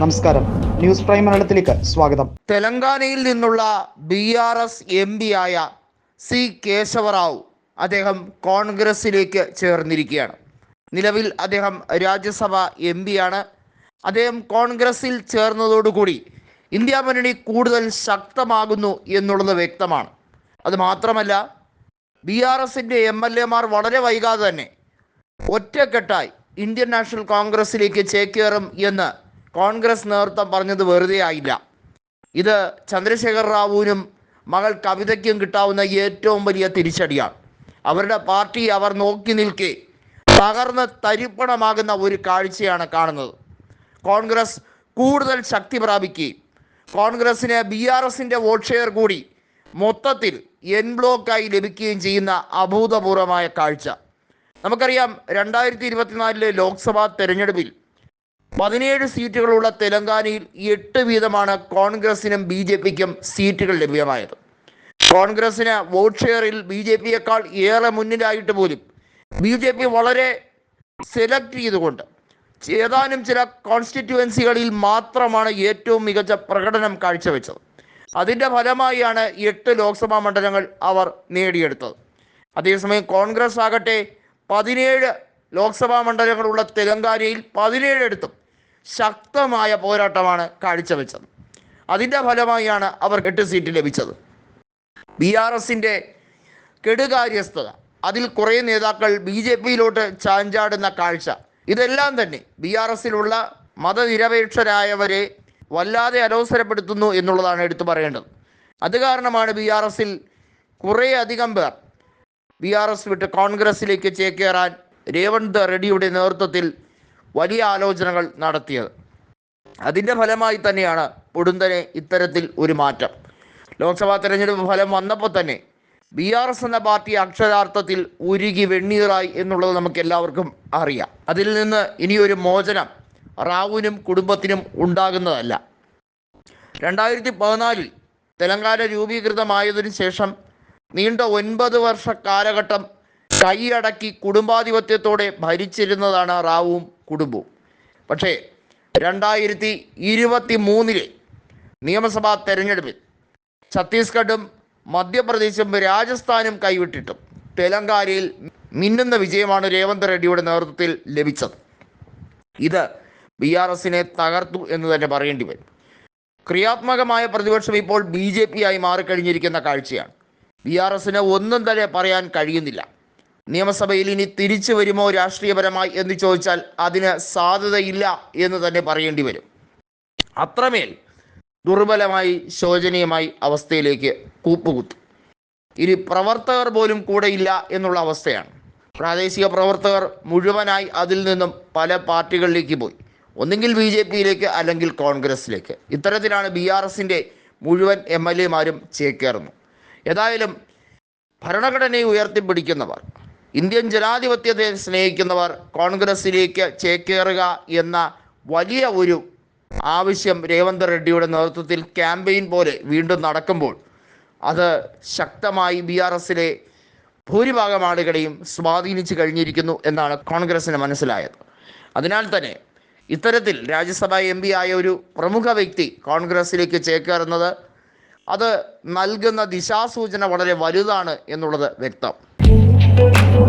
നമസ്കാരം. News prime മലയാളത്തിലേക്ക് സ്വാഗതം. തെലങ്കാനയിൽ നിന്നുള്ള B R S M P ആയ സി കേശവറാവു അദ്ദേഹം കോൺഗ്രസിലേക്ക് ചേർന്നിരിക്കുകയാണ്. നിലവിൽ അദ്ദേഹം രാജ്യസഭ എം ആണ്. അദ്ദേഹം കോൺഗ്രസിൽ ചേർന്നതോടുകൂടി ഇന്ത്യ മുന്നണി കൂടുതൽ ശക്തമാകുന്നു എന്നുള്ളത് വ്യക്തമാണ്. അതുമാത്രമല്ല ബി ആർ എസിന്റെ എം എൽ എമാർ വളരെ വൈകാതെ തന്നെ ഒറ്റക്കെട്ടായി ഇന്ത്യൻ നാഷണൽ കോൺഗ്രസിലേക്ക് ചേക്കേറും എന്ന് കോൺഗ്രസ് നേതൃത്വം പറഞ്ഞത് വെറുതെ ആയില്ല. ഇത് ചന്ദ്രശേഖർ റാവുവിനും മകൾ കവിതയ്ക്കും കിട്ടാവുന്ന ഏറ്റവും വലിയ തിരിച്ചടിയാണ്. അവരുടെ പാർട്ടി അവർ നോക്കി നിൽക്കെ തകർന്ന് തരിപ്പണമാകുന്ന ഒരു കാഴ്ചയാണ് കാണുന്നത്. കോൺഗ്രസ് കൂടുതൽ ശക്തി പ്രാപിക്കുകയും കോൺഗ്രസിന് ബി ആർ എസിന്റെ വോട്ട് ഷെയർ കൂടി മൊത്തത്തിൽ എൻ ബ്ലോക്കായി ലഭിക്കുകയും ചെയ്യുന്ന അഭൂതപൂർവമായ കാഴ്ച. നമുക്കറിയാം രണ്ടായിരത്തി ഇരുപത്തിനാലിലെ ലോക്സഭാ തെരഞ്ഞെടുപ്പിൽ പതിനേഴ് സീറ്റുകളുള്ള തെലങ്കാനയിൽ എട്ട് വീതമാണ് കോൺഗ്രസിനും ബി ജെ പിക്കും സീറ്റുകൾ ലഭ്യമായത്. കോൺഗ്രസിന് വോട്ട് ഷെയറിൽ ബി ജെ പിയേക്കാൾ ഏറെ മുന്നിലായിട്ട് പോലും ബി ജെ പി വളരെ സെലക്ട് ചെയ്തുകൊണ്ട് ഏതാനും ചില കോൺസ്റ്റിറ്റ്യുവൻസികളിൽ മാത്രമാണ് ഏറ്റവും മികച്ച പ്രകടനം കാഴ്ചവെച്ചത്. അതിന്റെ ഫലമായാണ് എട്ട് ലോക്സഭാ മണ്ഡലങ്ങൾ അവർ നേടിയെടുത്തത്. അതേസമയം കോൺഗ്രസ് ആകട്ടെ പതിനേഴ് ലോക്സഭാ മണ്ഡലങ്ങളുള്ള തെലങ്കാനയിൽ പതിനേഴെടുത്തും ശക്തമായ പോരാട്ടമാണ് കാഴ്ചവെച്ചത്. അതിന്റെ ഫലമായാണ് അവർ എട്ട് സീറ്റ് ലഭിച്ചത്. ബി ആർ എസിന്റെ കെടുകാര്യസ്ഥത അതിൽ കുറേ നേതാക്കൾ ബി ജെ പിയിലോട്ട് ചാഞ്ചാടുന്ന കാഴ്ച. ഇതെല്ലാം തന്നെ ബി ആർ എസിലുള്ള മതനിരപേക്ഷരായവരെ വല്ലാതെ അലോസരപ്പെടുത്തുന്നു എന്നുള്ളതാണ് എടുത്തു പറയേണ്ടത്. അത് കാരണമാണ് ബി ആർ എസിൽ കുറേ അധികം പേർ ബി ആർ എസ് വിട്ട് കോൺഗ്രസിലേക്ക് ചേക്കേറാൻ രേവന്ത് റെഡ്ഡിയുടെ നേതൃത്വത്തിൽ വലിയ ആലോചനകൾ നടത്തിയത്. അതിന്റെ ഫലമായി തന്നെയാണ് പൊടുന്തനെ ഇത്തരത്തിൽ ഒരു മാറ്റം. ലോക്സഭാ തെരഞ്ഞെടുപ്പ് ഫലം വന്നപ്പോൾ തന്നെ ബി ആർ എസ് എന്ന പാർട്ടി അക്ഷരാർത്ഥത്തിൽ ഉരുകി വെണ്ണീറായി എന്നുള്ളത് നമുക്ക് എല്ലാവർക്കും അറിയാം. അതിൽ നിന്ന് ഇനിയൊരു മോചനം റാവുവിനും കുടുംബത്തിനും ഉണ്ടാകുന്നതല്ല. രണ്ടായിരത്തി പതിനാലിൽ തെലങ്കാന രൂപീകൃതമായതിനു ശേഷം നീണ്ട ഒൻപത് വർഷ കാലഘട്ടം കൈയടക്കി കുടുംബാധിപത്യത്തോടെ ഭരിച്ചിരുന്നതാണ് റാവുവും കുടുംബവും. പക്ഷേ രണ്ടായിരത്തി ഇരുപത്തി മൂന്നിലെ നിയമസഭാ തെരഞ്ഞെടുപ്പിൽ ഛത്തീസ്ഗഡും മധ്യപ്രദേശും രാജസ്ഥാനും കൈവിട്ടിട്ടും തെലങ്കാനയിൽ മിന്നുന്ന വിജയമാണ് രേവന്ത് റെഡ്ഡിയുടെ നേതൃത്വത്തിൽ ലഭിച്ചത്. ഇത് ബി ആർ എസിനെ തകർത്തു എന്ന് തന്നെ പറയേണ്ടി വരും. ക്രിയാത്മകമായ പ്രതിപക്ഷം ഇപ്പോൾ ബി ജെ പി ആയി മാറിക്കഴിഞ്ഞിരിക്കുന്ന കാഴ്ചയാണ്. ബി ആർ എസിന് ഒന്നും തന്നെ പറയാൻ കഴിയുന്നില്ല. നിയമസഭയിൽ ഇനി തിരിച്ചു വരുമോ രാഷ്ട്രീയപരമായി എന്ന് ചോദിച്ചാൽ അതിന് സാധ്യതയില്ല എന്ന് തന്നെ പറയേണ്ടി വരും. അത്രമേൽ ദുർബലമായി ശോചനീയമായി അവസ്ഥയിലേക്ക് കൂപ്പുകുത്തു. ഇനി പ്രവർത്തകർ പോലും കൂടെയില്ല എന്നുള്ള അവസ്ഥയാണ്. പ്രാദേശിക പ്രവർത്തകർ മുഴുവനായി അതിൽ നിന്നും പല പാർട്ടികളിലേക്ക് പോയി. ഒന്നുകിൽ ബി ജെ പിയിലേക്ക് അല്ലെങ്കിൽ കോൺഗ്രസിലേക്ക്. ഇത്തരത്തിലാണ് ബി ആർ എസിന്റെ മുഴുവൻ എം എൽ എമാരും ചേക്കേറുന്നു ഏതായാലും ഭരണഘടനയെ ഉയർത്തിപ്പിടിക്കുന്നവർ ഇന്ത്യൻ ജനാധിപത്യത്തെ സ്നേഹിക്കുന്നവർ കോൺഗ്രസിലേക്ക് ചേക്കേറുക എന്ന വലിയ ഒരു ആവശ്യം രേവന്ത് റെഡ്ഡിയുടെ നേതൃത്വത്തിൽ ക്യാമ്പയിൻ പോലെ വീണ്ടും നടക്കുമ്പോൾ അത് ശക്തമായി ബി ആർ എസിലെ ഭൂരിഭാഗം ആളുകളെയും സ്വാധീനിച്ചു കഴിഞ്ഞിരിക്കുന്നു എന്നാണ് കോൺഗ്രസിന് മനസ്സിലായത്. അതിനാൽ തന്നെ ഇത്തരത്തിൽ രാജ്യസഭ എം പി ആയ ഒരു പ്രമുഖ വ്യക്തി കോൺഗ്രസ്സിലേക്ക് ചേക്കേറുന്നത് അത് നൽകുന്ന ദിശാസൂചന വളരെ വലുതാണ് എന്നുള്ളത് വ്യക്തം. Thank you.